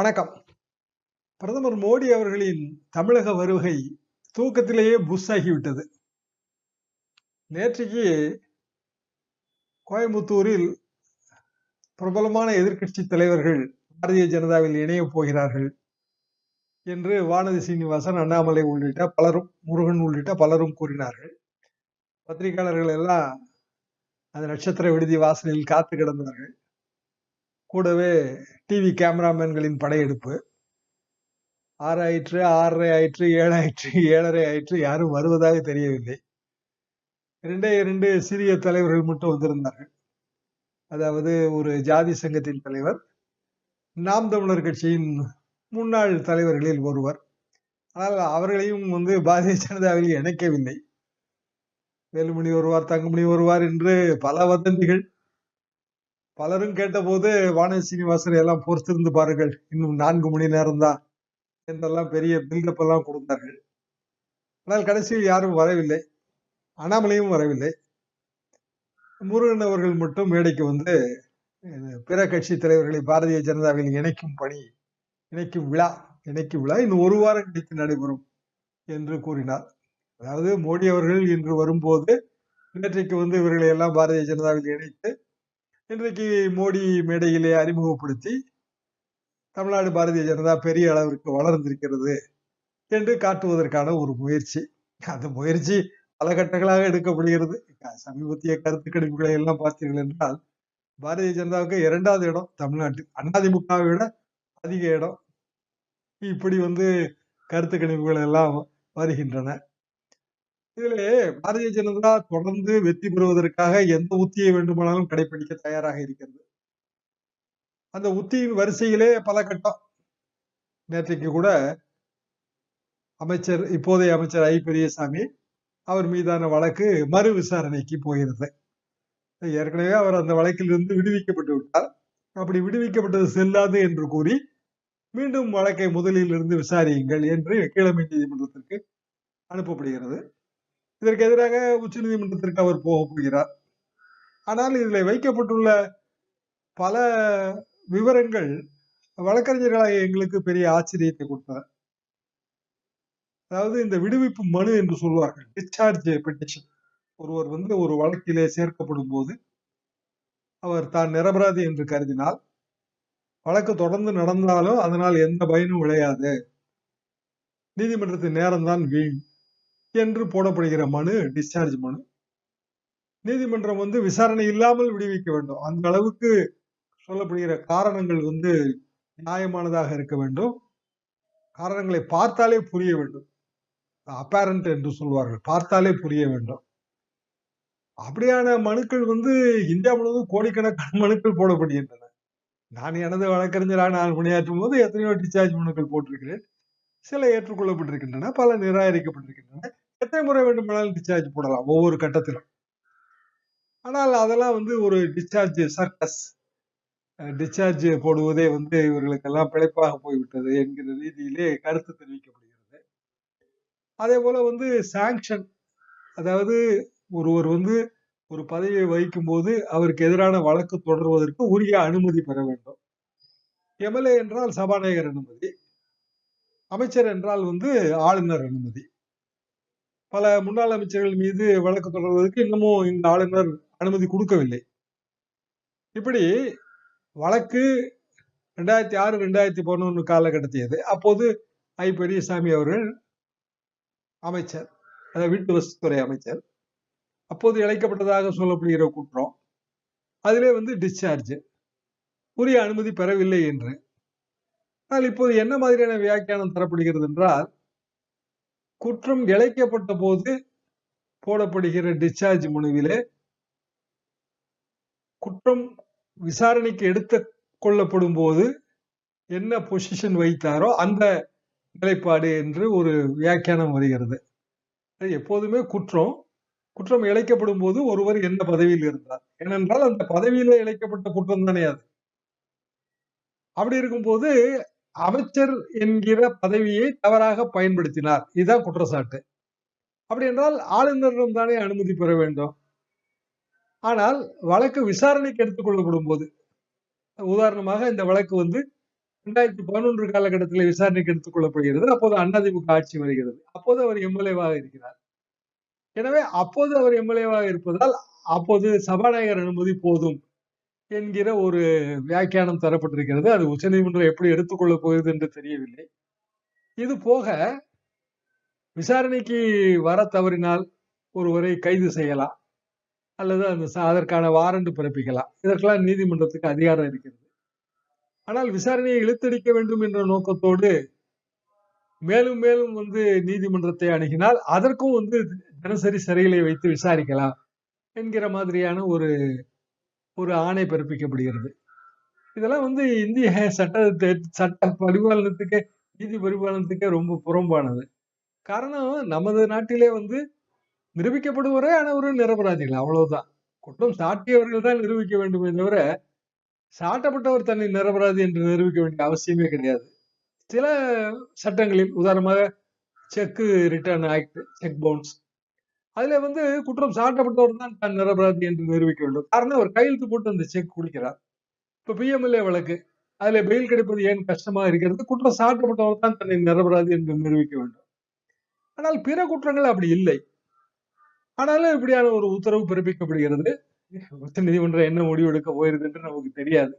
வணக்கம். பிரதமர் மோடி அவர்களின் தமிழக வருகை தூக்கத்திலேயே புஷ் ஆகிவிட்டது நேற்றைக்கு கோயம்புத்தூரில் பிரபலமான எதிர்க்கட்சி தலைவர்கள் பாரதிய ஜனதாவில் இணையப் போகிறார்கள் என்று வானதி சீனிவாசன் அண்ணாமலை உள்ளிட்ட பலரும் முருகன் உள்ளிட்ட பலரும் கூறினார்கள். பத்திரிகையாளர்கள் எல்லாம் அந்த நட்சத்திர விடுதி வாசலில் காத்து கிடந்தார்கள் கூடவே டிவி கேமராமேன்களின் படையெடுப்பு. ஆறு ஆயிற்று ஆறரை ஆயிற்று ஏழு ஆயிற்று ஏழரை ஆயிற்று யாரும் வருவதாக தெரியவில்லை. இரண்டே இரண்டு சிறிய தலைவர்கள் மட்டும் வந்திருந்தார்கள். அதாவது ஒரு ஜாதி சங்கத்தின் தலைவர் நாம் தமிழர் கட்சியின் முன்னாள் தலைவர்களில் ஒருவர். ஆனால் அவர்களையும் வந்து பாரதிய ஜனதாவில் இணைக்கவில்லை. வேலுமணி வருவார் தங்கமணி வருவார் என்று பல வதந்திகள் பலரும் கேட்டபோது வானதி சீனிவாசன் எல்லாம் பொறுத்திருந்து பாருங்கள். இன்னும் நான்கு மணி நேரம் தான் என்றெல்லாம் பெரிய பில்டப் எல்லாம் கொடுத்தார்கள். ஆனால் கடைசியில் யாரும் வரவில்லை. அண்ணாமலையும் வரவில்லை. முருகன் அவர்கள் மட்டும் மேடைக்கு வந்து பிற கட்சி தலைவர்களை பாரதிய ஜனதாவில் இணைக்கும் பணி இணைக்கும் விழா இணைக்கும் விழா இன்னும் ஒரு வாரம் கழித்து நடைபெறும் என்று கூறினார். அதாவது மோடி அவர்கள் இன்று வரும்போது நேற்றைக்கு வந்து இவர்களை எல்லாம் பாரதிய ஜனதாவில் இணைத்து இன்றைக்கு மோடி மேடையிலே அறிமுகப்படுத்தி தமிழ்நாடு பாரதிய ஜனதா பெரிய அளவிற்கு வளர்ந்திருக்கிறது என்று காட்டுவதற்கான ஒரு முயற்சி. அந்த முயற்சி பல கட்டங்களாக எடுக்கப்படுகிறது. சமீபத்திய கருத்து கணிப்புகளை எல்லாம் பார்த்தீர்கள் என்றால் பாரதிய ஜனதாவுக்கு இரண்டாவது இடம் தமிழ்நாட்டில். அதிமுகவை விட அதிக இடம். இப்படி வந்து கருத்து கணிப்புகள் எல்லாம் வருகின்றன. இதிலே பாரதிய ஜனதா தொடர்ந்து வெற்றி பெறுவதற்காக எந்த உத்தியை வேண்டுமானாலும் கடைபிடிக்க தயாராக இருக்கிறது. அந்த உத்தியின் வரிசையிலே பல கட்டம். நேற்றைக்கு கூட அமைச்சர் இப்போதைய அமைச்சர் ஐ. பெரியசாமி அவர் மீதான வழக்கு மறு விசாரணைக்கு போகிறது. ஏற்கனவே அவர் அந்த வழக்கிலிருந்து விடுவிக்கப்பட்டு விட்டார். அப்படி விடுவிக்கப்பட்டது செல்லாது என்று கூறி மீண்டும் வழக்கை முதலில் இருந்து விசாரியுங்கள் என்று கீழமை நீதிமன்றத்திற்கு அனுப்பப்படுகிறது. இதற்கு எதிராக உச்ச நீதிமன்றத்திற்கு அவர் போக போகிறார். ஆனால் இதில் வைக்கப்பட்டுள்ள பல விவரங்கள் வழக்கறிஞர்களாக எங்களுக்கு பெரிய ஆச்சரியத்தை கொடுத்தன. அதாவது இந்த விடுவிப்பு மனு என்று சொல்வார்கள் டிஸ்சார்ஜ் பெட்டிஷன் ஒருவர் வந்து ஒரு வழக்கிலே சேர்க்கப்படும் போது அவர் தான் நிரபராதி என்று கருதினால் வழக்கு தொடர்ந்து நடந்தாலும் அதனால் எந்த பயனும் விளையாது. நீதிமன்றத்தின் நேரம்தான் வீண். என்று போடப்படுகிற மனு டிஸ்சார்ஜ் மனு நீதிமன்றம் வந்து விசாரணை இல்லாமல் விடுவிக்க வேண்டும். அந்த அளவுக்கு சொல்லப்படுகிற காரணங்கள் வந்து நியாயமானதாக இருக்க வேண்டும். காரணங்களை பார்த்தாலே புரிய வேண்டும். அப்பேரண்ட் என்று சொல்வார்கள். பார்த்தாலே புரிய வேண்டும். அப்படியான மனுக்கள் வந்து இந்தியா முழுவதும் கோடிக்கணக்கான மனுக்கள் போடப்படுகின்றன. நான் எனது வழக்கறிஞராக நான் பணியாற்றும் போது எத்தனையோ டிஸ்சார்ஜ் மனுக்கள் போட்டிருக்கிறேன். சில ஏற்றுக்கொள்ளப்பட்டிருக்கின்றன பல நிராகரிக்கப்பட்டிருக்கின்றன. எத்தனை முறை வேண்டுமானாலும் டிஸ்சார்ஜ் போடலாம் ஒவ்வொரு கட்டத்திலும். ஆனால் அதெல்லாம் வந்து ஒரு டிஸ்சார்ஜ் சர்க்கஸ் டிஸ்சார்ஜ் போடுவதே வந்து இவர்களுக்கெல்லாம் பிழைப்பாக போய்விட்டது என்கிற ரீதியிலே கருத்து தெரிவிக்கப்படுகிறது. அதே போல வந்து சாங்ஷன் அதாவது ஒருவர் வந்து ஒரு பதவியை வகிக்கும் போது அவருக்கு எதிரான வழக்கு தொடர்வதற்கு உரிய அனுமதி பெற வேண்டும். எம்எல்ஏ என்றால் சபாநாயகர் அனுமதி அமைச்சர் என்றால் வந்து ஆளுநர் அனுமதி. பல முன்னாள் அமைச்சர்கள் மீது வழக்கு தொடர்வதற்கு இன்னமும் இந்த ஆளுநர் அனுமதி கொடுக்கவில்லை. இப்படி வழக்கு ரெண்டாயிரத்தி ஆறு ரெண்டாயிரத்தி பதினொன்று காலகட்டத்தியது. அப்போது ஐ. பெரியசாமி அவர்கள் அமைச்சர் அதாவது வீட்டு வசதித்துறை அமைச்சர். அப்போது இழைக்கப்பட்டதாக சொல்லப்படுகிற குற்றம். அதிலே வந்து டிஸ்சார்ஜ் உரிய அனுமதி பெறவில்லை என்று. ஆனால் இப்போது என்ன மாதிரியான வியாக்கியானம் தரப்படுகிறது என்றால் குற்றம் இழைக்கப்பட்ட போது போடப்படுகிற டிஸ்சார்ஜ் மனுவிலே குற்றம் விசாரணைக்கு எடுத்து கொள்ளப்படும் போது என்ன பொசிஷன் வைத்தாரோ அந்த நிலைப்பாடு என்று ஒரு வியாக்கியானம் வருகிறது. எப்போதுமே குற்றம். குற்றம் இழைக்கப்படும் போது ஒருவர் எந்த பதவியில் இருந்தார்? ஏனென்றால் அந்த பதவியில இழைக்கப்பட்ட குற்றம் தானே அது. அப்படி இருக்கும்போது அமைச்சர் என்கிற பதவியை தவறாக பயன்படுத்தினார். இதுதான் குற்றச்சாட்டு. அப்படி என்றால் ஆளுநரிடம் தானே அனுமதி பெற வேண்டும். ஆனால் வழக்கு விசாரணைக்கு எடுத்துக்கொள்ளப்படும் போது உதாரணமாக இந்த வழக்கு வந்து ரெண்டாயிரத்தி பதினொன்று காலகட்டத்தில் விசாரணைக்கு எடுத்துக் கொள்ளப்படுகிறது. அப்போது அதிமுக ஆட்சி வருகிறது. அப்போது அவர் எம்எல்ஏவாக இருக்கிறார். எனவே அப்போது அவர் எம்எல்ஏவாக இருப்பதால் அப்போது சபாநாயகர் அனுமதி போதும். என்கிற ஒரு வியாக்கியானம் தரப்பட்டிருக்கிறது. அது உச்சநீதிமன்றம் எப்படி எடுத்துக்கொள்ளப் போகுது என்று தெரியவில்லை. இது போக விசாரணைக்கு வர தவறினால் ஒருவரை கைது செய்யலாம். அல்லது அந்த அதற்கான வாரண்ட் பிறப்பிக்கலாம். இதற்கெல்லாம் நீதிமன்றத்துக்கு அதிகாரம் இருக்கிறது. ஆனால் விசாரணையை இழுத்தடிக்க வேண்டும் என்ற நோக்கத்தோடு மேலும் மேலும் வந்து நீதிமன்றத்தை அணுகினால் அதற்கும் வந்து தினசரி சிறையிலே வைத்து விசாரிக்கலாம் என்கிற மாதிரியான ஒரு ஒரு ஆணை பிறப்பிக்கப்படுகிறது. இதெல்லாம் வந்து இந்திய சட்ட சட்ட பரிபாலனத்துக்கு நீதி பரிபாலனத்துக்கே ரொம்ப புறம்பானது. காரணம் நமது நாட்டிலே வந்து நிரூபிக்கப்படுவரே அனைவரும் நிரபராதிகள் அவ்வளவுதான். குற்றம் சாட்டியவர்கள் தான் நிரூபிக்க வேண்டுமே தவிர சாட்டப்பட்டவர் தன்னை நிரபராதி என்று நிரூபிக்க வேண்டிய அவசியமே கிடையாது. சில சட்டங்களில் உதாரணமாக cheque return act cheque bounce அதுல வந்து குற்றம் சாட்டப்பட்டவர் தான் தான் நிரபராதி என்று நிரூபிக்க வேண்டும். காரணம் அவர் கையெழுத்து போட்டு அந்த செக் குடிக்கிறார். இப்ப பிஎம்எல்ஏ வழக்கு. அதுல பெயில் கிடைப்பது ஏன் கஷ்டமா இருக்கிறது? குற்றம் சாட்டப்பட்டவர் தான் தன்னை நிரபராதி என்று நிரூபிக்க வேண்டும். ஆனால் பிற குற்றங்கள் அப்படி இல்லை. ஆனாலும் இப்படியான ஒரு உத்தரவு பிறப்பிக்கப்படுகிறது. உச்ச நீதிமன்றம் என்ன முடிவு எடுக்க போயிருது என்று நமக்கு தெரியாது.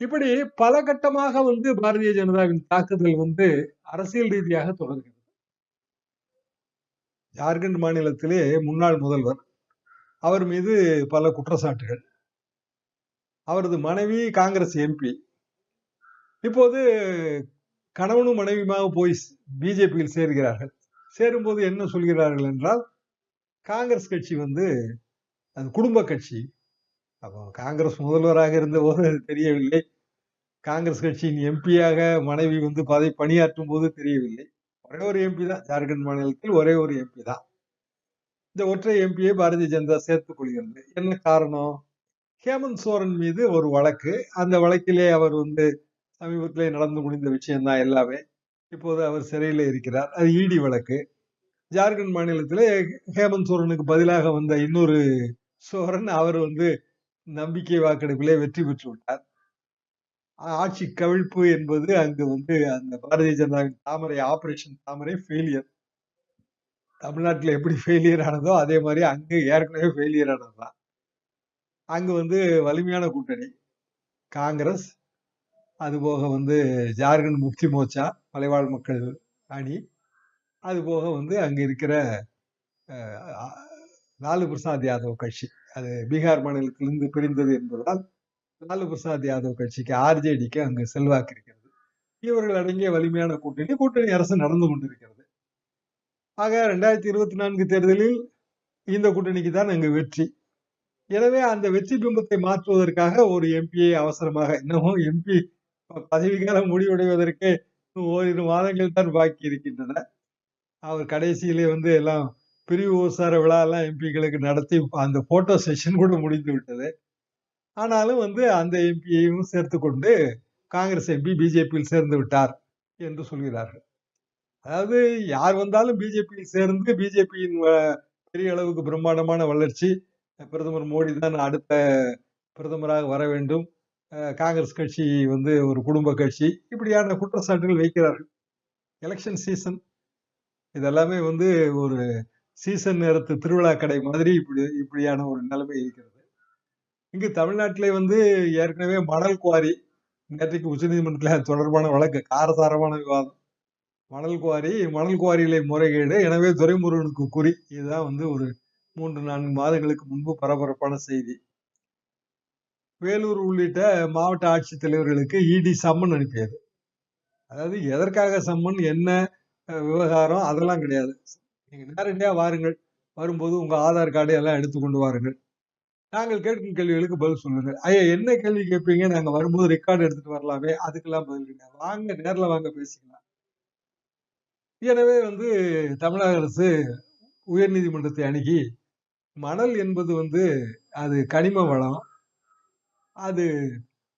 இப்படி பல கட்டமாக வந்து பாரதிய ஜனதாவின் தாக்குதல் வந்து அரசியல் ரீதியாக தொடர்கிறது. ஜார்க்கண்ட் மாநிலத்திலே முன்னாள் முதல்வர். அவர் மீது பல குற்றச்சாட்டுகள். அவரது மனைவி காங்கிரஸ் எம்பி இப்போது கணவனும் மனைவியுமாக போய் பிஜேபியில் சேர்கிறார்கள். சேரும்போது என்ன சொல்கிறார்கள் என்றால் காங்கிரஸ் கட்சி வந்து அது குடும்ப கட்சி. அப்போ காங்கிரஸ் முதல்வராக இருந்தபோது அது தெரியவில்லை. காங்கிரஸ் கட்சியின் எம்பியாக மனைவி வந்து பதவி பணியாற்றும் போது தெரியவில்லை. ஒரே ஒரு எம்பி தான். ஜார்க்கண்ட் மாநிலத்தில் ஒரே ஒரு எம்பி தான். இந்த ஒற்றை எம்பியை பாரதிய ஜனதா சேர்த்துக் கொள்கிறது. என்ன காரணம்? ஹேமந்த் சோரன் மீது ஒரு வழக்கு. அந்த வழக்கிலே அவர் வந்து சமீபத்திலே நடந்து முடிந்த விஷயம்தான் எல்லாமே. இப்போது அவர் சிறையில் இருக்கிறார். அது இடி வழக்கு. ஜார்க்கண்ட் மாநிலத்தில் ஹேமந்த் சோரனுக்கு பதிலாக வந்த இன்னொரு சோரன் அவர் வந்து நம்பிக்கை வாக்கெடுப்பிலே வெற்றி பெற்று விட்டார் ஆட்சி கவிழ்ப்பு என்பது அங்கு வந்து அந்த பாரதிய ஜனதாவின் தாமரை ஆபரேஷன் தாமரை ஃபெயிலியர் தமிழ்நாட்டில் எப்படி ஃபெயிலியர் ஆனதோ அதே மாதிரி அங்கு ஏற்கனவே ஃபெயிலியர் ஆனதுதான். அங்கு வந்து வலிமையான கூட்டணி. காங்கிரஸ் அதுபோக வந்து ஜார்க்கண்ட் முக்தி மோர்ச்சா மலைவாழ் மக்கள் அணி அதுபோக வந்து அங்கே இருக்கிற லாலு பிரசாத் யாதவ் கட்சி. அது பீகார் மாநிலத்திலிருந்து பிரிந்தது என்பதால் லாலு பிரசாத் யாதவ் கட்சிக்கு ஆர்ஜேடிக்கு அங்கு செல்வாக்கு இருக்கிறது. இவர்கள் அடங்கிய வலிமையான கூட்டணி கூட்டணி அரசு நடந்து கொண்டிருக்கிறது. ஆக ரெண்டாயிரத்தி இருபத்தி நான்கு தேர்தலில் இந்த கூட்டணிக்கு தான் அங்கு வெற்றி. எனவே அந்த வெற்றி பிம்பத்தை மாற்றுவதற்காக ஒரு எம்பியை அவசரமாக இன்னமும் எம்பி பதவிக்காலம் முடிவடைவதற்கு ஓரிரு மாதங்கள் தான் பாக்கி இருக்கின்றன. அவர் கடைசியிலே வந்து எல்லாம் பிரிவு உசார விழா எல்லாம் எம்பிகளுக்கு நடத்தி அந்த போட்டோ செஷன் கூட முடிந்து விட்டது. ஆனாலும் வந்து அந்த எம்பியையும் சேர்த்து கொண்டு காங்கிரஸ் எம்பி பிஜேபியில் சேர்ந்து விட்டார் என்று சொல்கிறார்கள். அதாவது யார் வந்தாலும் பிஜேபியில் சேர்ந்து பிஜேபியின் பெரிய அளவுக்கு பிரம்மாண்டமான வளர்ச்சி பிரதமர் மோடி தான் அடுத்த பிரதமராக வர வேண்டும். காங்கிரஸ் கட்சி வந்து ஒரு குடும்ப கட்சி. இப்படியான குற்றச்சாட்டுகள் வைக்கிறார்கள். Election season. இதெல்லாமே வந்து ஒரு சீசன் நேரத்து திருவிழா கடை மாதிரி இப்படி இப்படியான ஒரு நிலைமை இருக்கிறது. இங்கு தமிழ்நாட்டிலே வந்து ஏற்கனவே மணல் குவாரி நேற்றைக்கு உச்சநீதிமன்றத்தில் தொடர்பான வழக்கு காரசாரமான விவாதம். மணல் குவாரி மணல் குவாரியிலே முறைகேடு எனவே துரைமுருகனுக்கு குறி. இதுதான் வந்து ஒரு மூன்று நான்கு மாதங்களுக்கு முன்பு பரபரப்பான செய்தி. வேலூர் உள்ளிட்ட மாவட்ட ஆட்சித்தலைவர்களுக்கு இடி சம்மன் அனுப்பியது. அதாவது எதற்காக சம்மன் என்ன விவகாரம் அதெல்லாம் கிடையாது. நீங்கள் நேரடியாக வாருங்கள். வரும்போது உங்கள் ஆதார் கார்டு எல்லாம் எடுத்து கொண்டு வாருங்கள். நாங்கள் கேட்கும் கேள்விகளுக்கு பதில் சொல்லுங்கள். ஐயா என்ன கேள்வி கேட்பீங்க? நாங்க வரும்போது ரெக்கார்டு எடுத்துட்டு வரலாமே அதுக்கெல்லாம் பதில் வாங்க நேர்ல வாங்க பேசிக்கலாம். எனவே வந்து தமிழக அரசு உயர்நீதிமன்றத்தை அணுகி மணல் என்பது வந்து அது கனிம வளம். அது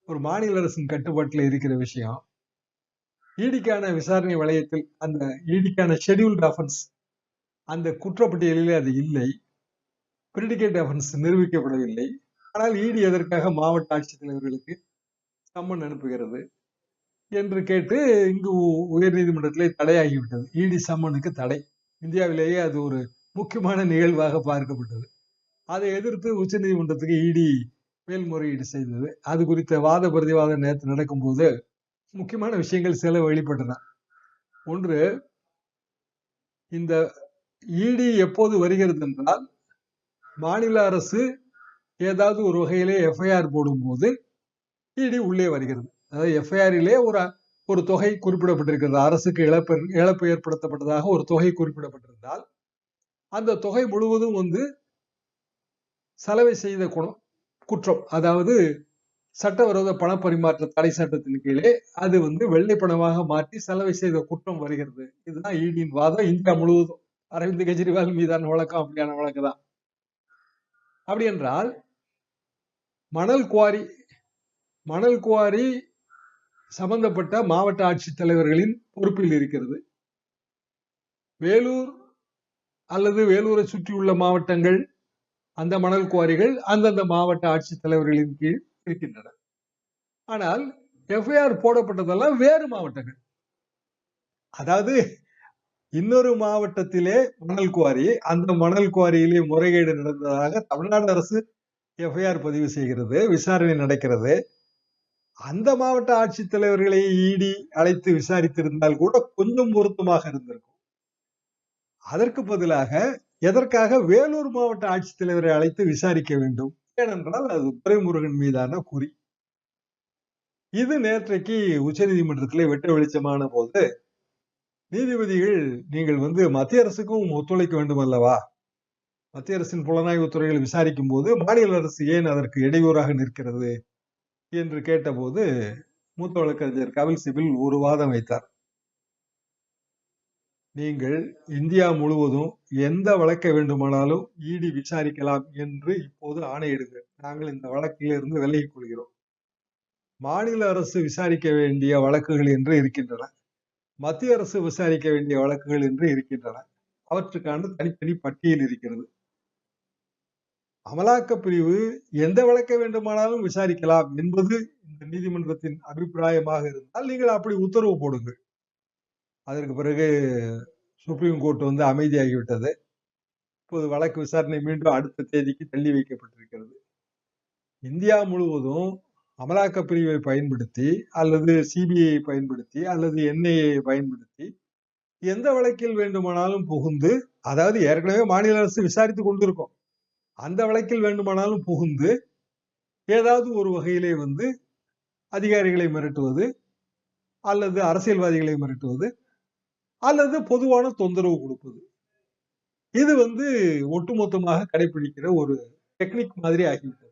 ஒரு மாநில அரசின் கட்டுப்பாட்டில் இருக்கிற விஷயம். ஈடிக்கான விசாரணை வளையத்தில் அந்த ஈடிக்கான ஷெட்யூல்ட் அஃபன்ஸ் அந்த குற்றப்பட்டியலில் அது இல்லை. பிரிடிகேட் அஃபென்ஸ் நிரூபிக்கப்படவில்லை. ஆனால் ஈடி எதற்காக மாவட்ட ஆட்சித்தலைவர்களுக்கு சம்மன் அனுப்புகிறது என்று கேட்டு இங்கு உ- உயர்நீதிமன்றத்திலே தடையாகிவிட்டது. இடி சம்மனுக்கு தடை. இந்தியாவிலேயே அது ஒரு முக்கியமான நிகழ்வாக பார்க்கப்பட்டது. அதை எதிர்த்து உச்சநீதிமன்றத்துக்கு இடி மேல்முறையீடு செய்தது. அது குறித்த வாத பிரதிவாத நேரத்தில் நடக்கும்போது முக்கியமான விஷயங்கள் சில வெளிப்பட்டன. ஒன்று இந்த இடி எப்போது வருகிறது என்றால் மாநில அரசு ஏதாவது ஒரு வகையிலே எஃப்ஐஆர் போடும்போது இடி உள்ளே வருகிறது. அதாவது எஃப்ஐஆரிலே ஒரு ஒரு தொகை குறிப்பிடப்பட்டிருக்கிறது. அரசுக்கு இழப்பு இழப்பு ஏற்படுத்தப்பட்டதாக ஒரு தொகை குறிப்பிடப்பட்டிருந்தால் அந்த தொகை முழுவதும் வந்து சலவை செய்த குணம் குற்றம். அதாவது சட்டவிரோத பணப்பரிமாற்ற தடை சட்டத்தின் கீழே அது வந்து வெள்ளை பணமாக மாற்றி செலவை செய்த குற்றம் வருகிறது. இதுதான் ஈடியின் வாதம். இந்தியா முழுவதும். அரவிந்த் கெஜ்ரிவால் மீதான வழக்கம் அப்படியான வழக்கு தான். அப்படி என்றால் மணல் குவாரி மணல் குவாரி சம்பந்தப்பட்ட மாவட்ட ஆட்சித்தலைவர்களின் பொறுப்பில் இருக்கிறது. வேலூர் அல்லது வேலூரை சுற்றியுள்ள மாவட்டங்கள் அந்த மணல் குவாரிகள் அந்தந்த மாவட்ட ஆட்சித்தலைவர்களின் கீழ் இருக்கின்றன. ஆனால் எஃப்ஐஆர் போடப்பட்டதெல்லாம் வேறு மாவட்டங்கள். அதாவது இன்னொரு மாவட்டத்திலே மணல் குவாரி அந்த மணல் குவாரியிலே முறைகேடு நடந்ததாக தமிழ்நாடு அரசு எஃப்ஐஆர் பதிவு செய்கிறது விசாரணை நடக்கிறது. அந்த மாவட்ட ஆட்சித்தலைவர்களை இடி அழைத்து விசாரித்திருந்தால் கூட கொஞ்சம் பொருத்தமாக இருந்திருக்கும். அதற்கு பதிலாக எதற்காக வேலூர் மாவட்ட ஆட்சித்தலைவரை அழைத்து விசாரிக்க வேண்டும் ஏனென்றால் அது துரைமுருகன் மீதான குறி. இது நேற்றைக்கு உச்சநீதிமன்றத்திலே வெட்ட வெளிச்சமான போது நீதிபதிகள் நீங்கள் வந்து மத்திய அரசுக்கும் ஒத்துழைக்க வேண்டும் அல்லவா மத்திய அரசின் புலனாய்வு துறைகள் விசாரிக்கும் போது மாநில அரசு ஏன் அதற்கு இடையூறாக நிற்கிறது? என்று கேட்டபோது மூத்த வழக்கறிஞர் கபில் சிபில் ஒரு வாதம் வைத்தார். நீங்கள் இந்தியா முழுவதும் எந்த வழக்கை வேண்டுமானாலும் இடி விசாரிக்கலாம் என்று இப்போது ஆணையிடுங்கள். நாங்கள் இந்த வழக்கிலிருந்து விலகிக் கொள்கிறோம். மாநில அரசு விசாரிக்க வேண்டிய வழக்குகள் என்று இருக்கின்றன. மத்திய அரசு விசாரிக்க வேண்டிய வழக்குகள் என்று இருக்கின்றன. அவற்றுக்கான தனித்தனி பட்டியல் இருக்கிறது. அமலாக்க பிரிவு எந்த வழக்கை வேண்டுமானாலும் விசாரிக்கலாம் என்பது இந்த நீதிமன்றத்தின் அபிப்பிராயமாக இருந்தால் நீங்கள் அப்படி உத்தரவு போடுங்கள். அதற்கு பிறகு சுப்ரீம் கோர்ட் வந்து அமைதியாகிவிட்டது. இப்போது வழக்கு விசாரணை மீண்டும் அடுத்த தேதிக்கு தள்ளி வைக்கப்பட்டிருக்கிறது. இந்தியா முழுவதும் அமலாக்க பிரிவை பயன்படுத்தி அல்லது சிபிஐ பயன்படுத்தி அல்லது என்ஐஏ பயன்படுத்தி எந்த வழக்கில் வேண்டுமானாலும் புகுந்து அதாவது ஏற்கனவே மாநில அரசு விசாரித்து கொண்டிருக்கும். அந்த வழக்கில் வேண்டுமானாலும் புகுந்து ஏதாவது ஒரு வகையிலே வந்து அதிகாரிகளை மிரட்டுவது அல்லது அரசியல்வாதிகளை மிரட்டுவது அல்லது பொதுவான தொந்தரவு கொடுப்பது. இது வந்து ஒட்டுமொத்தமாக கடைபிடிக்கிற ஒரு டெக்னிக் மாதிரி ஆகிவிட்டது.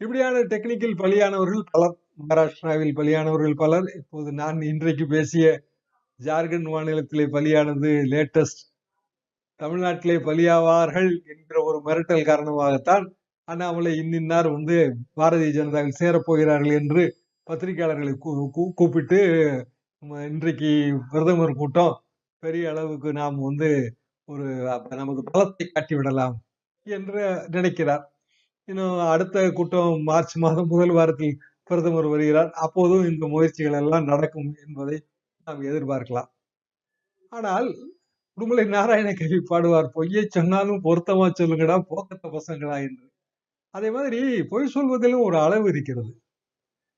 இப்படியான டெக்னிக்கில் பலியானவர்கள் பலர் மகாராஷ்டிராவில் பலியானவர்கள் பலர் இப்போது நான் இன்றைக்கு பேசிய ஜார்க்கண்ட் மாநிலத்திலே பலியானது லேட்டஸ்ட் தமிழ்நாட்டிலே பலியாவார்கள் என்கிற ஒரு மிரட்டல் காரணமாகத்தான் அண்ணாமலை இன்னின்னார் வந்து பாரதிய ஜனதாவில் சேரப்போகிறார்கள் என்று பத்திரிகையாளர்களை கூ- கூப்பிட்டு இன்றைக்கு பிரதமர் கூட்டம் பெரிய அளவுக்கு நாம் வந்து ஒரு நமக்கு நமது பலத்தை காட்டிவிடலாம் என்று நினைக்கிறார். இன்னும் அடுத்த கூட்டம் மார்ச் மாதம் முதல் வாரத்தில் பிரதமர் வருகிறார். அப்போதும் இந்த முயற்சிகள் எல்லாம் நடக்கும் என்பதை நாம் எதிர்பார்க்கலாம். ஆனால் உடுமலை நாராயண கவி பாடுவார் பொய்யை சொன்னாலும் பொருத்தமா சொல்லுங்கடா போக்கத்த பசங்களா என்று. அதே மாதிரி பொய் சொல்வதிலும் ஒரு அளவு இருக்கிறது.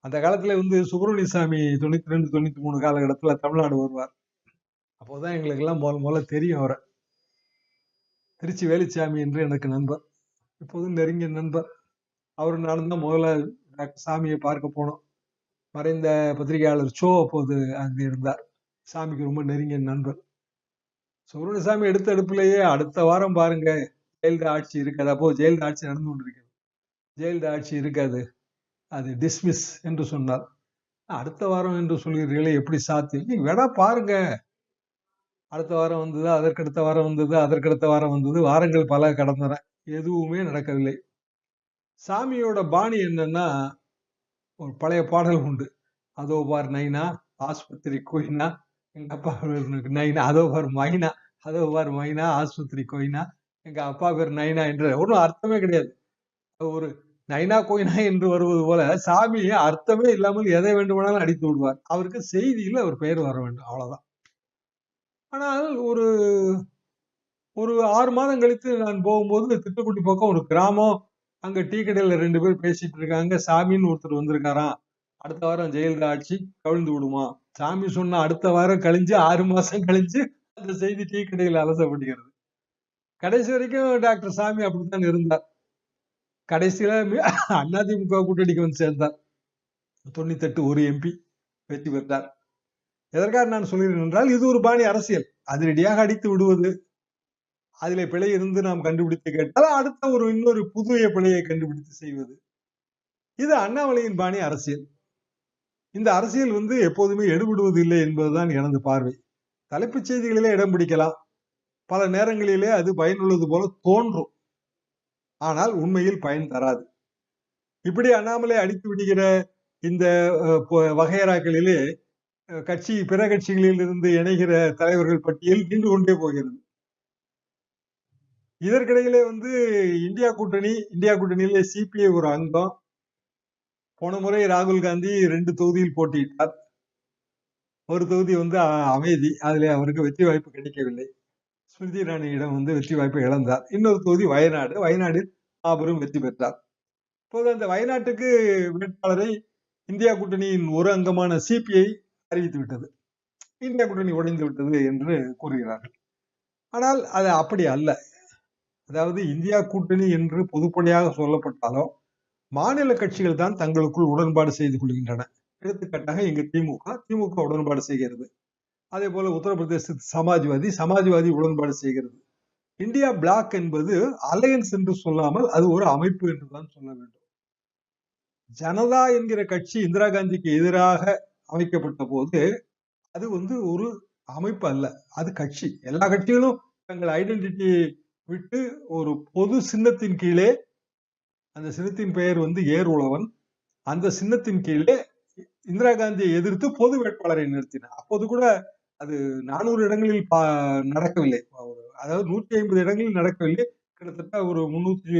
அந்த காலத்துல வந்து சுப்பிரமணிய சாமி தொண்ணூத்தி ரெண்டு தொண்ணூத்தி மூணு காலகட்டத்துல தமிழ்நாடு வருவார். அப்போதான் எங்களுக்கு எல்லாம் முதல் முதல்ல தெரியும் அவரை. திருச்சி வேலுச்சாமி என்று எனக்கு நண்பர். இப்போதும் நெருங்கிய நண்பர். அவர் நானும் தான் முதல்ல டாக்டர் சாமியை பார்க்க போனோம். மறைந்த பத்திரிகையாளர் சோ அப்போது அங்கே இருந்தார். சாமிக்கு ரொம்ப நெருங்கிய நண்பர். சுப்பிரமணியசாமி எடுத்த அடுப்புலயே அடுத்த வாரம் பாருங்க ஜெயலலிதா ஆட்சி இருக்காது. அப்போ ஜெயலலிதா ஆட்சி நடந்து கொண்டிருக்கிறது. ஜெயலலிதா ஆட்சி இருக்காது. அது டிஸ்மிஸ் என்று சொன்னார். அடுத்த வாரம் என்று சொல்கிறீர்களே எப்படி சாத்தியம்? நீங்க வேணா பாருங்க. அடுத்த வாரம் வந்தது அதற்கடுத்த வாரம் வந்தது அதற்கடுத்த வாரம் வந்தது வாரங்கள் பல கடந்தன. எதுவுமே நடக்கவில்லை. சாமியோட பாணி என்னன்னா ஒரு பழைய பாடல் உண்டு. அதோ பார் நைனா ஆஸ்பத்திரி கோயினா எங்க அப்பா பேர் நைனா அதோ பார் மைனா அதோ பார் மைனா ஆஸ்பத்திரி கோயினா எங்க அப்பா பேர் நைனா என்ற ஒன்றும் அர்த்தமே கிடையாது. ஒரு நைனா கோயினா என்று வருவது போல சாமியை அர்த்தமே இல்லாமல் எதை வேண்டுமானாலும் அடித்து விடுவார். அவருக்கு செய்தியில் அவர் பெயர் வர வேண்டும் அவ்வளவுதான். ஆனால் ஒரு ஒரு ஆறு மாதம் கழித்து நான் போகும்போது திட்டுக்குட்டி பக்கம் ஒரு கிராமம் அங்க டீ கடையில் ரெண்டு பேர் பேசிட்டு இருக்காங்க. சாமின்னு ஒருத்தர் வந்திருக்காராம். அடுத்த வாரம் ஜெயலலிதா ஆட்சி கவிழ்ந்து விடுமா? சாமி சொன்ன அடுத்த வாரம் கழிஞ்சு ஆறு மாசம் கழிஞ்சு அந்த செய்தி டீ கடையில் அலசப்படுகிறது கடைசி வரைக்கும் டாக்டர் சாமி அப்படித்தான் இருந்தார். கடைசியில அதிமுக கூட்டணிக்கு வந்து சேர்ந்தார். தொண்ணூத்தெட்டு ஒரு எம்பி வெற்றி பெற்றார். எதற்காக நான் சொல்கிறேன் என்றால் இது ஒரு பாணி அரசியல். அதிரடியாக அடித்து விடுவது அதிலே பிழை இருந்து நாம் கண்டுபிடித்து கேட்டால் அடுத்த ஒரு இன்னொரு புதிய பிழையை கண்டுபிடித்து செய்வது. இது அண்ணாமலையின் பாணி அரசியல். இந்த அரசியல் வந்து எப்போதுமே எடுபடுவது இல்லை என்பதுதான் எனது பார்வை. தலைப்புச் செய்திகளிலே இடம் பிடிக்கலாம். பல நேரங்களிலே அது பயனுள்ளது போல தோன்றும். ஆனால் உண்மையில் பயன் தராது. இப்படி அண்ணாமலை அடித்து விடுகிற இந்த வகையறாக்களிலே கட்சி பிற கட்சிகளில் இருந்து இணைகிற தலைவர்கள் பட்டியல் நின்று கொண்டே போகிறது. இதற்கிடையிலே வந்து இந்தியா கூட்டணி இந்தியா கூட்டணியிலே சிபிஐ ஒரு அங்கம். போன முறை ராகுல் காந்தி ரெண்டு தொகுதியில் போட்டியிட்டார். ஒரு தொகுதி வந்து அமைதி. அதிலே அவருக்கு வெற்றி வாய்ப்பு கிடைக்கவில்லை. ஸ்மிருதி இராணியிடம் வந்து வெற்றி வாய்ப்பை இழந்தார். இன்னொரு தொகுதி வயநாடு. வயநாடு மாபெரும் வெற்றி பெற்றார். இப்போது அந்த வயநாட்டுக்கு வேட்பாளரை இந்தியா கூட்டணியின் ஒரு அங்கமான சிபிஐ அறிவித்து விட்டது. இந்தியா கூட்டணி உடைந்து விட்டது என்று கூறுகிறார்கள். ஆனால் அது அப்படி அல்ல. அதாவது இந்தியா கூட்டணி என்று பொதுப்படையாக சொல்லப்பட்டாலும் மாநில கட்சிகள் தான் தங்களுக்குள் உடன்பாடு செய்து கொள்கின்றன. எடுத்துக்காட்டாக இங்கு திமுக திமுக உடன்பாடு செய்கிறது. அதே போல உத்தரப்பிரதேச சமாஜ்வாதி சமாஜ்வாதி உடன்பாடு செய்கிறது. இந்தியா பிளாக் என்பது அலையன்ஸ் என்று சொல்லாமல் அது ஒரு அமைப்பு என்றுதான் சொல்ல வேண்டும். ஜனதா என்கிற கட்சி இந்திரா காந்திக்கு எதிராக அமைக்கப்பட்ட போது அது வந்து ஒரு அமைப்பு அல்ல. அது கட்சி. எல்லா கட்சிகளும் தங்கள் ஐடென்டிட்டி விட்டு ஒரு பொது சின்னத்தின் கீழே அந்த சின்னத்தின் பெயர் வந்து ஏர் உழவன். அந்த சின்னத்தின் கீழே இந்திரா காந்தியை எதிர்த்து பொது வேட்பாளரை நிறுத்தினார். அப்போது கூட அது நானூறு இடங்களில் பா நடக்கவில்லை. அதாவது நூற்றி ஐம்பது இடங்களில் நடக்கவில்லை. கிட்டத்தட்ட ஒரு முன்னூத்தி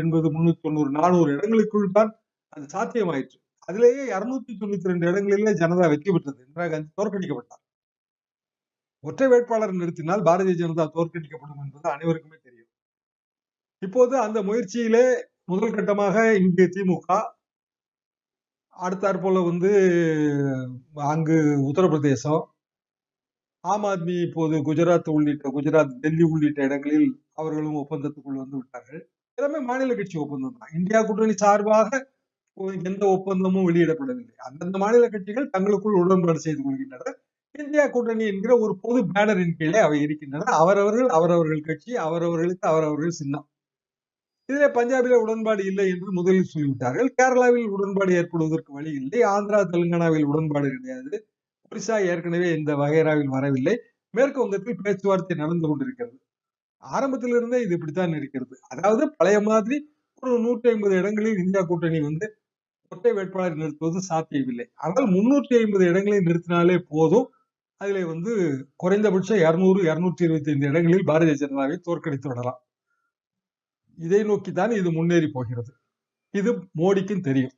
எண்பது முன்னூத்தி தொண்ணூறு நானூறு இடங்களுக்குள் தான் அது சாத்தியமாயிற்று. அதிலேயே இருநூத்தி தொண்ணூத்தி ரெண்டு இடங்களிலே ஜனதா வெற்றி பெற்றது. இந்திரா காந்தி தோற்கடிக்கப்பட்டார். ஒற்றை வேட்பாளர் நிறுத்தினால் பாரதிய ஜனதா தோற்கடிக்கப்படும் என்பது அனைவருக்குமே தெரியும். இப்போது அந்த முயற்சியிலே முதல் கட்டமாக இங்கு திமுக அடுத்தாற் போல வந்து அங்கு உத்தரப்பிரதேசம் ஆம் ஆத்மி இப்போது குஜராத் உள்ளிட்ட குஜராத் டெல்லி உள்ளிட்ட இடங்களில் அவர்களும் ஒப்பந்தத்துக்குள் வந்து விட்டார்கள். எல்லாமே மாநில கட்சி ஒப்பந்தம் தான். இந்தியா கூட்டணி சார்பாக எந்த ஒப்பந்தமும் வெளியிடப்படவில்லை. அந்தந்த மாநில கட்சிகள் தங்களுக்குள் உடன்பாடு செய்து கொள்கின்றன இந்தியா கூட்டணி என்கிற ஒரு பொது பேனரின் கீழே அவை இருக்கின்றன. அவரவர்கள் அவரவர்கள் கட்சி அவரவர்களுக்கு அவரவர்கள் சின்னம். இதிலே பஞ்சாபில உடன்பாடு இல்லை என்று முதலில் சொல்லிவிட்டார்கள். கேரளாவில் உடன்பாடு ஏற்படுவதற்கு வழி இல்லை. ஆந்திரா தெலுங்கானாவில் உடன்பாடு கிடையாது. ஒரிசா ஏற்கனவே இந்த வகைராவில் வரவில்லை. மேற்கு வங்கத்தில் பேச்சுவார்த்தை நடந்து கொண்டிருக்கிறது. ஆரம்பத்திலிருந்தே இது இப்படித்தான் இருக்கிறது. அதாவது பழைய மாதிரி ஒரு நூற்றி ஐம்பது இடங்களில் இந்தியா கூட்டணி வந்து ஒற்றை வேட்பாளர் நிறுத்துவது சாத்தியமில்லை. ஆனால் முன்னூற்றி ஐம்பது இடங்களை நிறுத்தினாலே போதும். அதில் வந்து குறைந்தபட்சம் இருநூறு இரநூத்தி இருபத்தி ஐந்து இடங்களில் பாரதிய ஜனதாவை தோற்கடித்து விடலாம். இதை நோக்கித்தான் இது முன்னேறி போகிறது. இது மோடிக்கும் தெரியும்.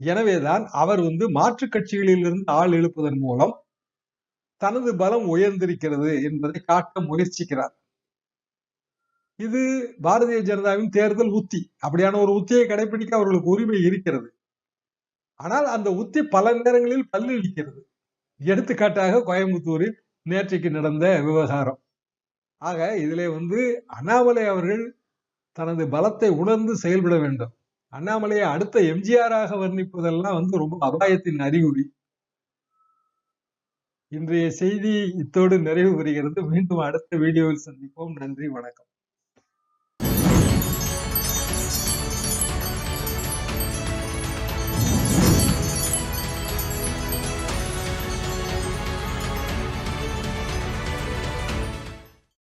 எனவேதான் அவர் வந்து மாற்று கட்சிகளிலிருந்து ஆள் எழுப்பதன் மூலம் தனது பலம் உயர்ந்திருக்கிறது என்பதை காட்ட முயற்சிக்கிறார். இது பாரதிய ஜனதாவின் தேர்தல் உத்தி. அப்படியான ஒரு உத்தியை கடைபிடிக்க அவர்களுக்கு உரிமை இருக்கிறது. ஆனால் அந்த உத்தி பல நேரங்களில் பல்லு இழிக்கிறது எடுத்துக்காட்டாக கோயம்புத்தூரில் நேற்றைக்கு நடந்த விவகாரம். ஆக இதிலே வந்து அண்ணாமலை அவர்கள் தனது பலத்தை உணர்ந்து செயல்பட வேண்டும். அண்ணாமலையை அடுத்த எம்ஜிஆராக வர்ணிப்பதெல்லாம் வந்து ரொம்ப அபாயத்தின் அறிகுறி. இன்றைய செய்தி இத்தோடு நிறைவு பெறுகிறது. மீண்டும் அடுத்த வீடியோவில் சந்திப்போம். நன்றி வணக்கம்.